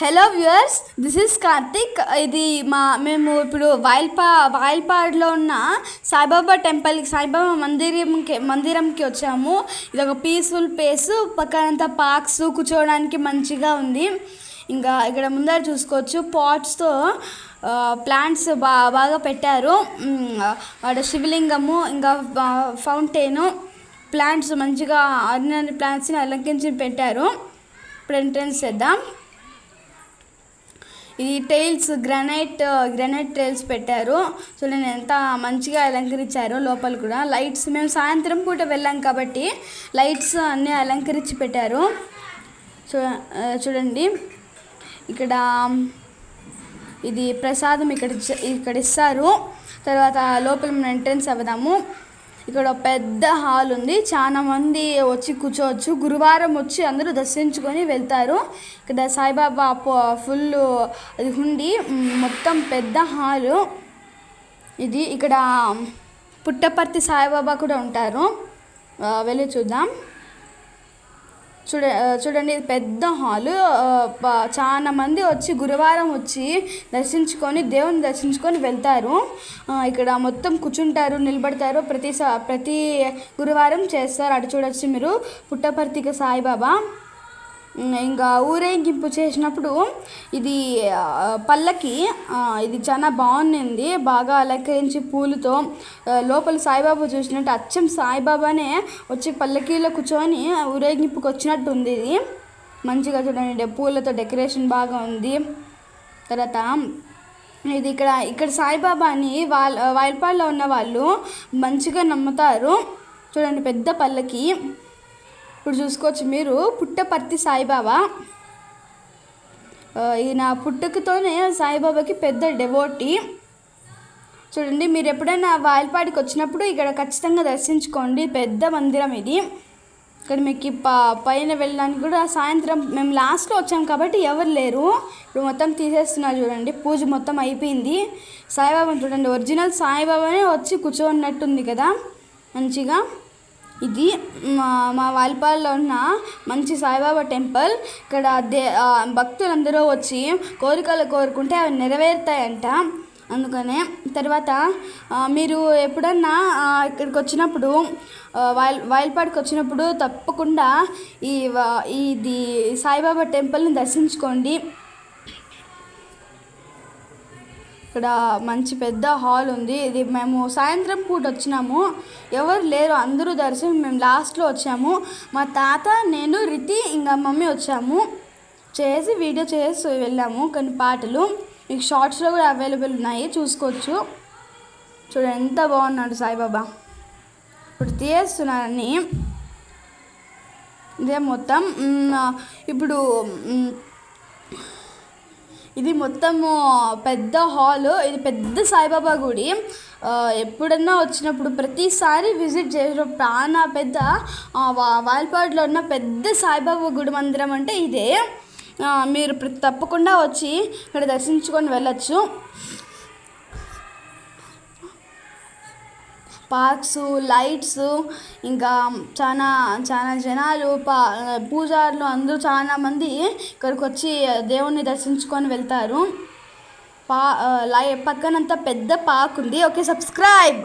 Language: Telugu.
Hello viewers this is Karthik ఇది మా మేము ఇప్పుడు వాయిల్పా వాయిల్పాడ్లో ఉన్న సాయిబాబా టెంపుల్కి సాయిబాబా మందిరంకి మందిరంకి వచ్చాము. ఇది ఒక పీస్ఫుల్ ప్లేస్ పక్కనంతా పార్క్స్ కూర్చోవడానికి మంచిగా ఉంది. ఇంకా ఇక్కడ ముందర చూసుకోవచ్చు పాట్స్తో ప్లాంట్స్ బా బాగా పెట్టారు. వాడ శివలింగము ఇంకా ఫౌంటైను ప్లాంట్స్ మంచిగా ఆర్డినరీ ప్లాంట్స్ని అలంకరించి పెట్టారు. ఇప్పుడు ఎంట్రన్స్ చేద్దాం. ఇది టైల్స్ గ్రానైట్ గ్రానైట్ టైల్స్ పెట్టారు. చూడండి ఎంత మంచిగా అలంకరించారు లోపల కూడా. లైట్స్ మేము సాయంత్రం పూట వెళ్ళాం కాబట్టి లైట్స్ అన్నీ అలంకరించి పెట్టారు. చూ చూడండి. ఇక్కడ ఇది ప్రసాదం ఇక్కడ ఇక్కడ ఇస్తారు. తర్వాత లోపల మనం ఎంట్రన్స్ అవ్వదాము ఇక్కడ ఒక పెద్ద హాల్ ఉంది. చాలా మంది వచ్చి కూర్చోవచ్చు. గురువారం వచ్చి అందరూ దర్శించుకొని వెళ్తారు. ఇక్కడ సాయిబాబా ఫుల్ అది ఉండి మొత్తం పెద్ద హాలు. ఇది ఇక్కడ పుట్టపర్తి సాయిబాబా కూడా ఉంటారు. వెళ్ళి చూద్దాం. చూడ చూడండి ఇది పెద్ద హాలు. చాలా మంది వచ్చి గురువారం వచ్చి దర్శించుకొని దేవుని దర్శించుకొని వెళ్తారు. ఇక్కడ మొత్తం కూర్చుంటారు నిలబడతారు. ప్రతి ప్రతి గురువారం చేస్తారు. అటు చూడొచ్చు మీరు. పుట్టపర్తిక సాయిబాబా. ఇంకా ఊరేగింపు చేసినప్పుడు ఇది పల్లకి ఇది చాలా బాగుంది బాగా అలంకరించి పూలతో లోపల సాయిబాబా చూసినట్టు అచ్చం సాయిబాబానే వచ్చి పల్లకీలో కూర్చొని ఊరేగింపుకి వచ్చినట్టు ఉంది ఇది. మంచిగా చూడండి పూలతో డెకరేషన్ బాగా ఉంది. తర్వాత ఇది ఇక్కడ ఇక్కడ సాయిబాబాని వాళ్ళ వాయిల్పాడులో ఉన్న వాళ్ళు మంచిగా నమ్ముతారు. చూడండి పెద్ద పల్లకి. ఇప్పుడు చూసుకోవచ్చు మీరు. పుట్టపర్తి సాయిబాబా. ఈయన పుట్టుకతోనే సాయిబాబాకి పెద్ద డెవోటీ చూడండి మీరు ఎప్పుడైనా వాయల్పాడికి వచ్చినప్పుడు ఇక్కడ ఖచ్చితంగా దర్శించుకోండి. పెద్ద మందిరం ఇది. ఇక్కడ మీకు ప పైన వెళ్ళడానికి కూడా సాయంత్రం మేము లాస్ట్లో వచ్చాం కాబట్టి ఎవరు లేరు. ఇప్పుడు మొత్తం తీసేస్తున్నారు చూడండి పూజ మొత్తం అయిపోయింది. సాయిబాబాని చూడండి ఒరిజినల్ సాయిబాబానే వచ్చి కూర్చోన్నట్టుంది కదా మంచిగా. ఇది మా మా వాల్పాల్లో ఉన్న మంచి సాయిబాబా టెంపుల్. ఇక్కడ దే భక్తులందరూ వచ్చి కోరికలు కోరుకుంటే అవి నెరవేరుతాయంట. అందుకనే తర్వాత మీరు ఎప్పుడన్నా ఇక్కడికి వచ్చినప్పుడు ఆ, వాయిల్ వచ్చినప్పుడు తప్పకుండా ఈ ఇది సాయిబాబా టెంపుల్ని దర్శించుకోండి. ఇక్కడ మంచి పెద్ద హాల్ ఉంది. ఇది మేము సాయంత్రం పూట వచ్చినాము. ఎవరు లేరు అందరూ దర్శనం మేము లాస్ట్లో వచ్చాము. మా తాత నేను రితి ఇంకా మమ్మీ వచ్చాము. చేసి వీడియో చేసి వెళ్ళాము. కొన్ని పాటలు. మీకు షార్ట్స్లో కూడా అవైలబుల్ ఉన్నాయి. చూసుకోవచ్చు. చూడండి ఎంత బాగున్నాడు సాయిబాబా. ఇప్పుడు తీయేస్తున్నారని ఇదే మొత్తం. ఇప్పుడు ఇది మొత్తము పెద్ద హాల్ ఇది పెద్ద సాయిబాబా గుడి. ఎప్పుడన్నా వచ్చినప్పుడు ప్రతిసారి విజిట్ చేసిన ప్రాణ పెద్ద వాల్పాడులో ఉన్న పెద్ద సాయిబాబా గుడి మందిరం అంటే ఇదే. మీరు తప్పకుండా వచ్చి ఇక్కడ దర్శించుకొని వెళ్ళచ్చు. పార్క్స్ లైట్స్ ఇంకా చాలా చాలా జనాలు పా పూజారులు అందరూ చాలా మంది ఇక్కడికి వచ్చి దేవుణ్ణి దర్శించుకొని వెళ్తారు. పా లై పక్కనంతా పెద్ద పార్క్ ఉంది. Okay subscribe!